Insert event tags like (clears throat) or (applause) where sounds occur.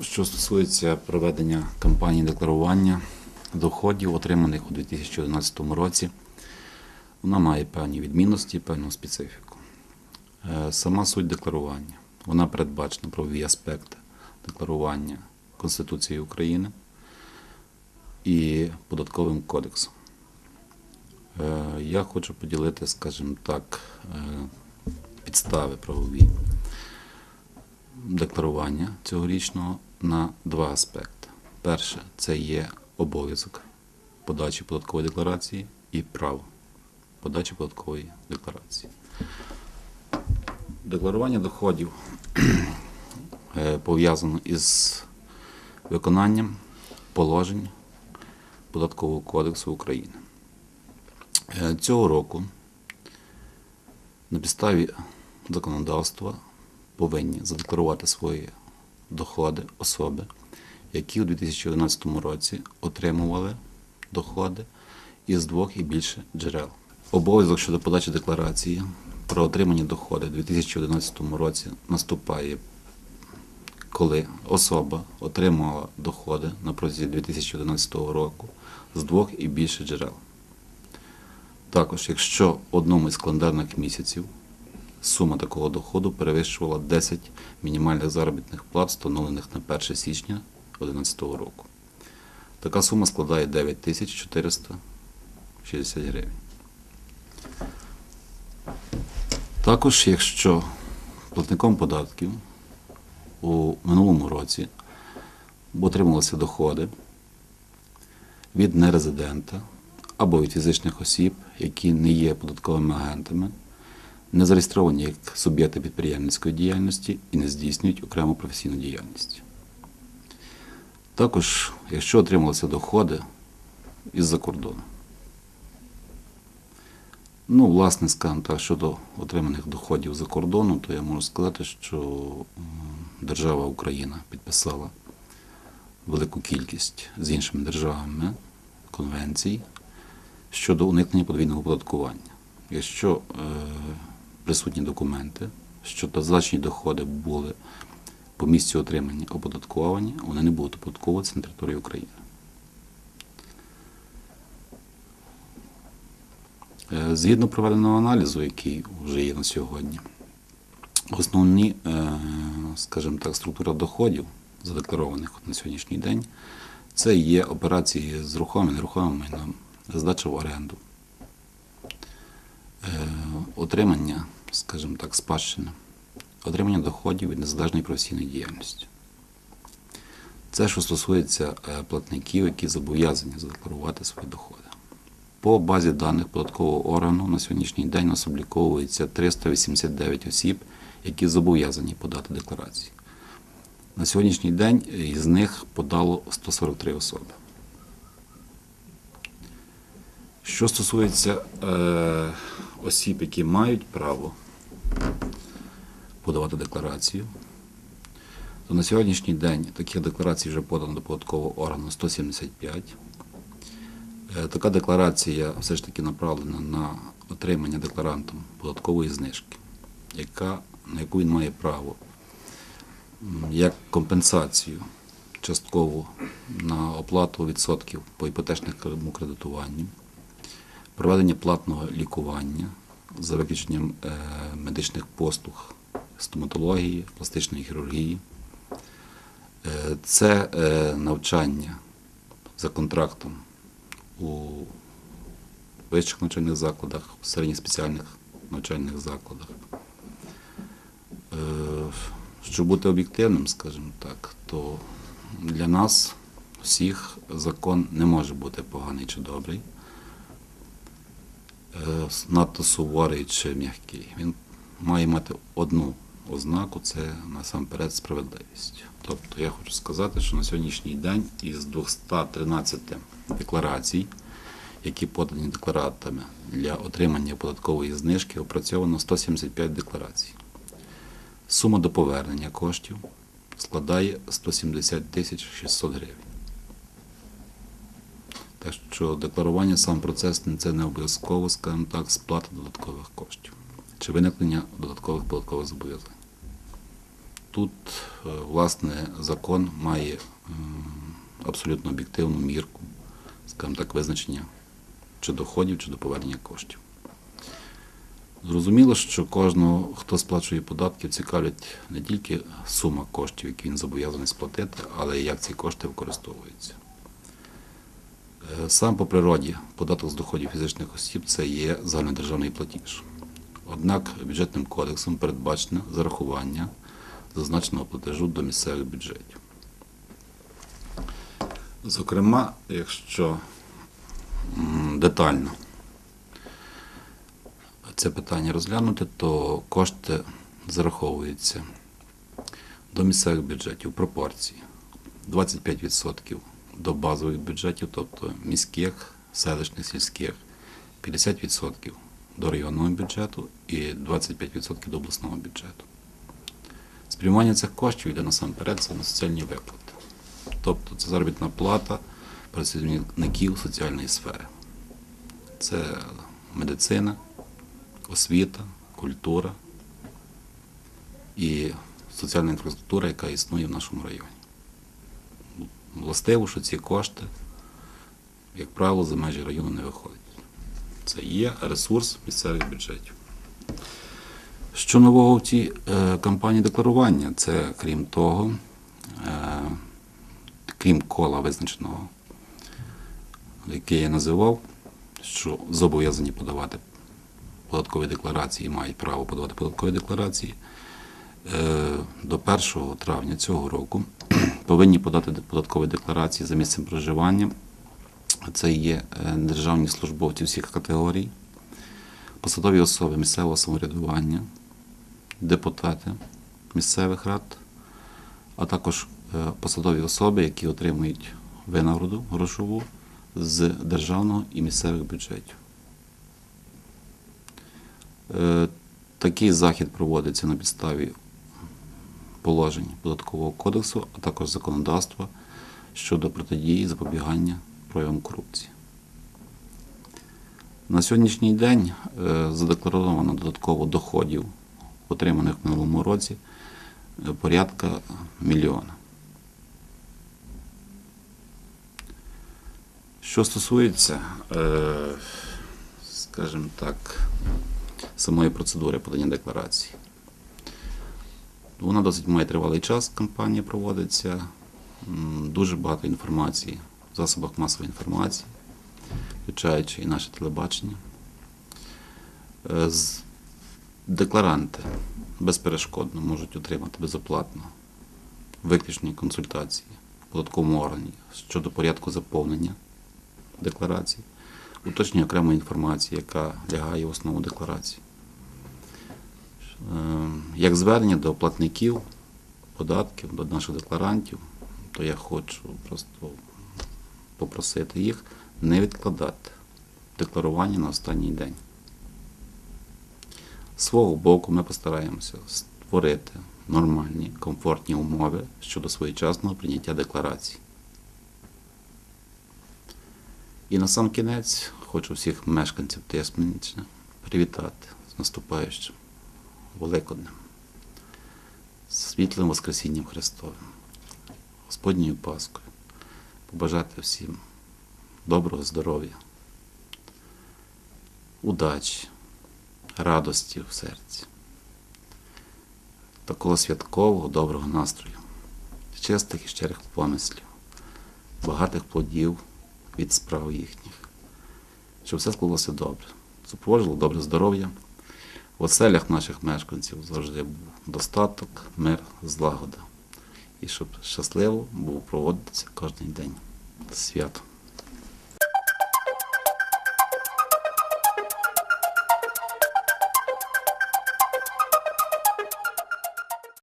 що стосується проведення кампанії декларування доходів, отриманих у 2011 році, вона має певні відмінності, певну специфіку. Е, Сама суть декларування. Вона передбачена правові аспекти декларування Конституції України і податковим кодексом. Е, Я хочу поділити, скажімо так, е, підстави правові декларування цьогорічного на два аспекти. Перше це є обов'язок подачі податкової декларації і право подачі податкової декларації. Декларування доходів е, пов'язано із виконанням положень Податкового кодексу України. Е, Цього року на підставі законодавства повинні задекларувати свої доходи особи, які у 2011 році отримували доходи із двох і більше джерел. Обов'язок щодо подачі декларації про отримані доходи у 2011 році наступає, коли особа отримала доходи на протязі 2011 року з двох і більше джерел. Також, якщо в одному із календарних місяців сума такого доходу перевищувала 10 мінімальних заробітних плат, встановлених на 1 січня 2011 року. Така сума складає 9460 гривень. Також, якщо платником податків у минулому році отрималися доходи від нерезидента або від фізичних осіб, які не є податковими агентами, не зареєстровані як суб'єкти підприємницької діяльності і не здійснюють окрему професійну діяльність. Також, якщо отрималися доходи із-за кордону. Ну, власне, скажімо так, щодо отриманих доходів за кордону, то я можу сказати, що держава Україна підписала велику кількість з іншими державами конвенцій щодо уникнення подвійного оподаткування. Якщо е, присутні документи, що зазначені доходи були по місці отримання оподатковані, вони не будуть оподатковуватися на території України. Е, Згідно проведеного аналізу, який вже є на сьогодні, основні, е, скажімо так, структура доходів, задекларованих на сьогоднішній день, це є операції з рухомим і нерухомим майном, здача в оренду, е, отримання, скажімо так, спадщини, отримання доходів від незалежної професійної діяльності. Це, що стосується е, платників, які зобов'язані задекларувати свої доходи. По базі даних податкового органу на сьогоднішній день нас обліковується 389 осіб, які зобов'язані подати декларації. На сьогоднішній день із них подало 143 особи. Що стосується е, осіб, які мають право подавати декларацію, то на сьогоднішній день таких декларацій вже подано до податкового органу 175. Е, Така декларація все ж таки направлена на отримання декларантом податкової знижки, яка, на яку він має право як компенсацію часткову на оплату відсотків по іпотечному кредитуванню, проведення платного лікування за виключенням е, медичних послуг, стоматології, пластичної хірургії. Е, Це е, навчання за контрактом у вищих навчальних закладах, у середніх спеціальних навчальних закладах. Щоб бути об'єктивним, скажімо так, то для нас всіх закон не може бути поганий чи добрий, надто суворий чи м'який. Він має мати одну ознаку це насамперед справедливість. Тобто я хочу сказати, що на сьогоднішній день із 213 декларацій, які подані декларантами для отримання податкової знижки, опрацьовано 175 декларацій. Сума до повернення коштів складає 170 тисяч 600 гривень. Що декларування сам процес це не обов'язково, скажімо так, сплата додаткових коштів чи виникнення додаткових податкових зобов'язань. тут, е, власне, закон має абсолютно об'єктивну мірку, скажімо так, визначення чи доходів, чи до повернення коштів. Зрозуміло, що кожного, хто сплачує податків, цікавлять не тільки сума коштів, які він зобов'язаний сплатити, але й як ці кошти використовуються. Е, Сам по природі податок з доходів фізичних осіб це є загальнодержавний платіж. Однак бюджетним кодексом передбачено зарахування зазначеного платежу до місцевих бюджетів. Зокрема, якщо детально це питання розглянути, то кошти зараховуються до місцевих бюджетів в пропорції 25% до базових бюджетів, тобто міських, селищних, сільських, 50% до районного бюджету і 25% до обласного бюджету. Спрямування цих коштів йде насамперед це на соціальні виплати. Тобто це заробітна плата працівників соціальної сфери. Це медицина, освіта, культура і соціальна інфраструктура, яка існує в нашому районі. Властиво, що ці кошти, як правило, за межі району не виходять. Це є ресурс місцевих бюджетів. Що нового в цій е, кампанії декларування? Це крім того, е, крім кола визначеного, яке я називав, що зобов'язані подавати податкові декларації, мають право подавати податкові декларації. Е, До 1 травня цього року (clears throat) повинні подати податкові декларації за місцем проживання. Це є е, державні службовці всіх категорій, посадові особи місцевого самоврядування, депутати місцевих рад, а також е, посадові особи, які отримують винагороду грошову з державного і місцевих бюджетів. Такий захід проводиться на підставі положень податкового кодексу, а також законодавства щодо протидії запобігання проявам корупції. На сьогоднішній день е, задекларовано додатково доходів, отриманих в минулому році, е, порядка мільйона. Що стосується, е, скажімо так, самої процедури подання декларації. Вона досить має тривалий час, кампанія проводиться, дуже багато інформації в засобах масової інформації, включаючи і наше телебачення. Е, Декларанти безперешкодно можуть отримати безоплатно виключні консультації в податковому органі щодо порядку заповнення декларацій, уточнення окремої інформації, яка лягає в основу декларації. Е, Як звернення до платників податків, до наших декларантів, то я хочу просто попросити їх не відкладати декларування на останній день. З свого боку ми постараємося створити нормальні, комфортні умови щодо своєчасного прийняття декларацій. І на сам кінець хочу всіх мешканців Тисменщини привітати з наступаючим Великоднем, світлим Воскресінням Христовим, Господньою Паскою, побажати всім доброго здоров'я, удачі, радості в серці, такого святкового доброго настрою, чистих і щирих помислів, багатих плодів від справ їхніх, щоб все склалося добре, супроводжувало добре здоров'я. В оселях наших мешканців завжди був достаток, мир, злагода. І щоб щасливо був проводитися кожен день. Свято.